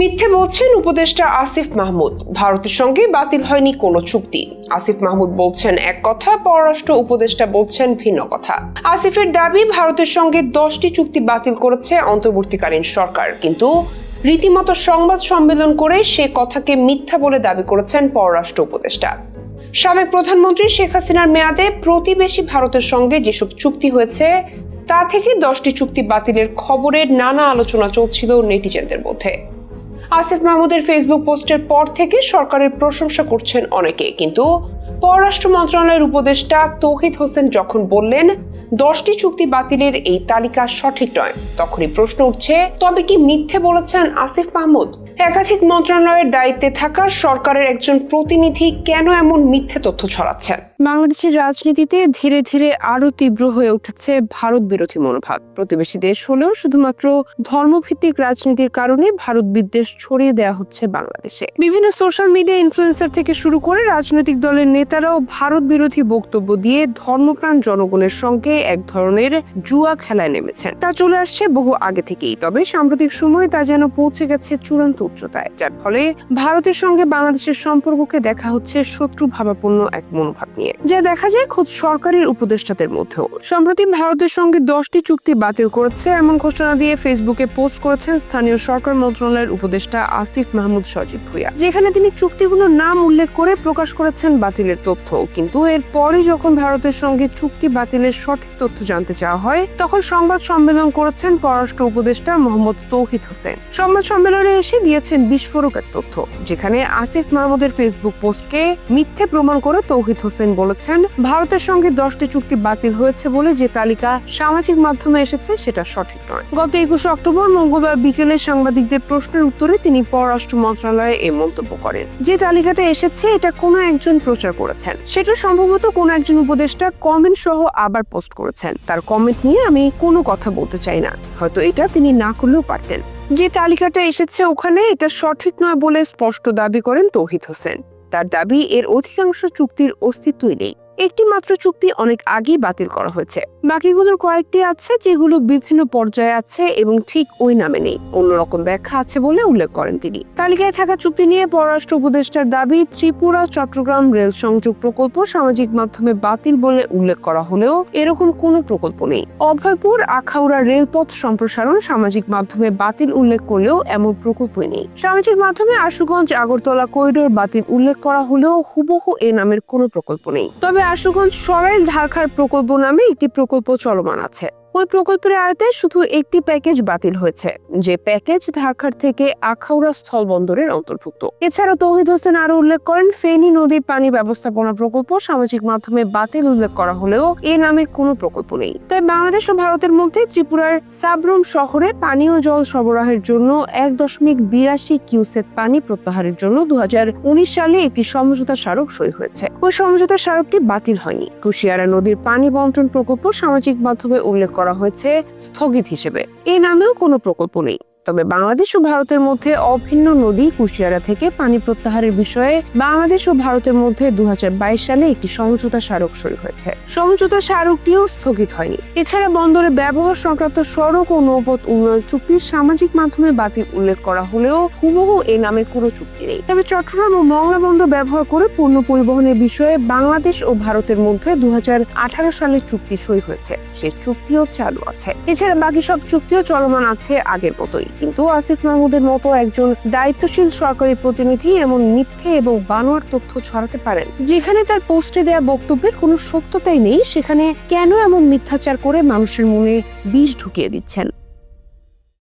মিথ্যে বলছেন উপদেষ্টা আসিফ মাহমুদ। ভারতের সঙ্গে বাতিল হয়নি কোনো চুক্তি। আসিফ মাহমুদ বলছেন এক কথা, পররাষ্ট্র উপদেষ্টা বলছেন ভিন্ন কথা। আসিফের দাবি, ভারতের সঙ্গে দশটি চুক্তি বাতিল করেছে অন্তর্বর্তীকালীন সরকার। কিন্তু রীতিমতো সংবাদ সম্মেলন করে সে কথাকে মিথ্যা বলে দাবি করেছেন পররাষ্ট্র উপদেষ্টা। সাবেক প্রধানমন্ত্রী শেখ হাসিনার মেয়াদে প্রতিবেশী ভারতের সঙ্গে যেসব চুক্তি হয়েছে, তা থেকে দশটি চুক্তি বাতিলের খবরের নানা আলোচনা চলছিল নেটিজেনদের মধ্যে। আসিফ মাহমুদের ফেসবুক পোস্টের পর থেকে সরকারের প্রশংসা করছেন অনেকে। কিন্তু পররাষ্ট্র মন্ত্রণালয়ের উপদেষ্টা তৌহিদ হোসেন যখন বললেন, দশটি চুক্তি বাতিলের এই তালিকা সঠিক নয় তখনই প্রশ্ন উঠছে, তবে কি মিথ্যে বলেছেন আসিফ মাহমুদ? একাধিক মন্ত্রণালয়ের দায়িত্বে থাকার সরকারের একজন প্রতিনিধি কেন এমন মিথ্যে তথ্য ছড়াচ্ছেন? বাংলাদেশের রাজনীতিতে ধীরে ধীরে আরও তীব্র হয়ে উঠেছে ভারত বিরোধী মনোভাব। প্রতিবেশী দেশ হলেও শুধুমাত্র ধর্মভিত্তিক রাজনীতির কারণে ভারত বিদ্বেষ ছড়িয়ে দেওয়া হচ্ছে বাংলাদেশে। বিভিন্ন সোশ্যাল মিডিয়া ইনফ্লুয়েন্সার থেকে শুরু করে রাজনৈতিক দলের নেতারাও ভারত বিরোধী বক্তব্য দিয়ে ধর্মপ্রাণ জনগণের সঙ্গে এক ধরনের জুয়া খেলায় নেমেছেন। তা চলে আসছে বহু আগে থেকেই, তবে সাম্প্রতিক সময়ে তা যেন পৌঁছে গেছে চূড়ান্ত উচ্চতায়, যার ফলে ভারতের সঙ্গে বাংলাদেশের সম্পর্ককে দেখা হচ্ছে শত্রু ভাবাপন্ন এক মনোভাব নিয়ে। যা দেখা যায় খোদ সরকারের উপদেষ্টাদের মধ্যেও। সম্প্রতি ভারতের সঙ্গে দশটি চুক্তি বাতিল করেছে, এমন ঘোষণা দিয়ে ফেসবুকে পোস্ট করেছেন স্থানীয় সরকার মন্ত্রণালয়ের উপদেষ্টা আসিফ মাহমুদ সজীব ভুইয়া। যেখানে তিনি চুক্তিগুলোর নাম উল্লেখ করে প্রকাশ করেছেন বাতিলের তথ্য। কিন্তু এর পরে যখন ভারতের সঙ্গে চুক্তি বাতিলের সঠিক তথ্য জানতে চাওয়া হয়, তখন সংবাদ সম্মেলন করেছেন পররাষ্ট্র উপদেষ্টা মোহাম্মদ তৌহিদ হোসেন। সংবাদ সম্মেলনে এসে দিয়েছেন বিস্ফোরক এক তথ্য, যেখানে আসিফ মাহমুদের ফেসবুক পোস্টকে মিথ্যে প্রমাণ করে তৌহিদ হোসেন বলেছেন, ভারতের সঙ্গে দশটি চুক্তি বাতিল হয়েছে বলে যে তালিকা সামাজিক মাধ্যমে এসেছে সেটা সঠিক নয়। গত একুশে অক্টোবর মঙ্গলবার বিকেলে সাংবাদিকদের প্রশ্নের উত্তরে তিনি পররাষ্ট্র মন্ত্রণালয়ে এই মন্তব্য করেন। যে তালিকাটা এসেছে, এটা কোনো একজন প্রচার করেছেন। সেটা সম্ভবত কোনো একজন উপদেষ্টা কমেন্ট সহ আবার পোস্ট করেছেন। তার কমেন্ট নিয়ে আমি কোনো কথা বলতে চাই না। হয়তো এটা তিনি না করলেও পারতেন। যে তালিকাটা এসেছে ওখানে, এটা সঠিক নয় বলে স্পষ্ট দাবি করেন তৌহিদ হোসেন। তার দাবি এর অধিকাংশ চুক্তির অস্তিত্বই নেই। একটি মাত্র চুক্তি অনেক আগেই বাতিল করা হয়েছে। বাকিগুলোর কয়েকটি আছে যেগুলো বিভিন্ন পর্যায়ে আছে এবং ঠিক ওই নামে নেই। অন্যরকম ব্যাখ্যা আছে বলে উল্লেখ করেন তিনি। তালিকায় থাকা চুক্তি নিয়ে পররাষ্ট্র উপদেষ্টার দাবি, ত্রিপুরা চট্টগ্রাম রেল সংযোগ প্রকল্প সামাজিক মাধ্যমে বাতিল বলে উল্লেখ করা হলেও এরকম কোনো প্রকল্প নেই। অভয়পুর, আখাউড়া রেলপথ সম্প্রসারণ সামাজিক মাধ্যমে বাতিল উল্লেখ করলেও এমন প্রকল্পই নেই। সামাজিক মাধ্যমে আশুগঞ্জ, আগরতলা করিডোর বাতিল উল্লেখ করা হলেও হুবহু এ নামের কোনো প্রকল্প নেই। তবে আশুগঞ্জ সরাইল ঢাকার প্রকল্প নামে একটি প্রকল্প চলমান আছে। ওই প্রকল্পের আয়তে শুধু একটি প্যাকেজ বাতিল হয়েছে, যে প্যাকেজ ধারখার থেকে আখাউড়া স্থলবন্দরের অন্তর্ভুক্ত। এছাড়া তৌহিদ হোসেন আরও উল্লেখ করেন, ফেনী নদীর পানি ব্যবস্থাপনা প্রকল্প সামাজিক মাধ্যমে বাতিল উল্লেখ করা হলেও এ নামে কোনো প্রকল্প নেই। তবে বাংলাদেশ ও ভারতের মধ্যে ত্রিপুরার সাবরুম শহরে পানীয় জল সরবরাহের জন্য এক দশমিক বিরাশি কিউসেক পানি প্রত্যাহারের জন্য দু হাজার উনিশ সালে একটি সমঝোতা স্মারক সই হয়েছে। ওই সমঝোতা স্মারকটি বাতিল হয়নি। কুশিয়ারা নদীর পানি বন্টন প্রকল্প সামাজিক মাধ্যমে উল্লেখ করা হয়েছে স্থগিত হিসেবে। এ নামেও কোনো প্রকল্প নেই। তবে বাংলাদেশ ও ভারতের মধ্যে অভিন্ন নদী কুশিয়ারা থেকে পানি প্রত্যাহারের বিষয়ে বাংলাদেশ ও ভারতের মধ্যে দু হাজার বাইশ সালে একটি সমঝোতা স্মারক সই হয়েছে। সমঝোতা স্মারকটিও স্থগিত হয়নি। এছাড়া বন্দরে ব্যবহার সংক্রান্ত সড়ক ও নৌপথ উন্নয়ন চুক্তির সামাজিক মাধ্যমে বাতিল উল্লেখ করা হলেও হুবহু এ নামে কোনো চুক্তি নেই। তবে চট্টগ্রাম ও মংলা বন্দর ব্যবহার করে পণ্য পরিবহনের বিষয়ে বাংলাদেশ ও ভারতের মধ্যে দু হাজার আঠারো সালে চুক্তি সই হয়েছে। সে চুক্তিও চালু আছে। এছাড়া বাকি সব চুক্তিও চলমান আছে আগের মতোই। কিন্তু আসিফ মাহমুদের মতো একজন দায়িত্বশীল সরকারি প্রতিনিধি এমন মিথ্যে এবং বানোয়ার তথ্য ছড়াতে পারেন। যেখানে তার পোস্টে দেয়া বক্তব্যের কোনো সত্যতাই নেই, সেখানে কেন এমন মিথ্যাচার করে মানুষের মনে বিষ ঢুকিয়ে দিচ্ছেন?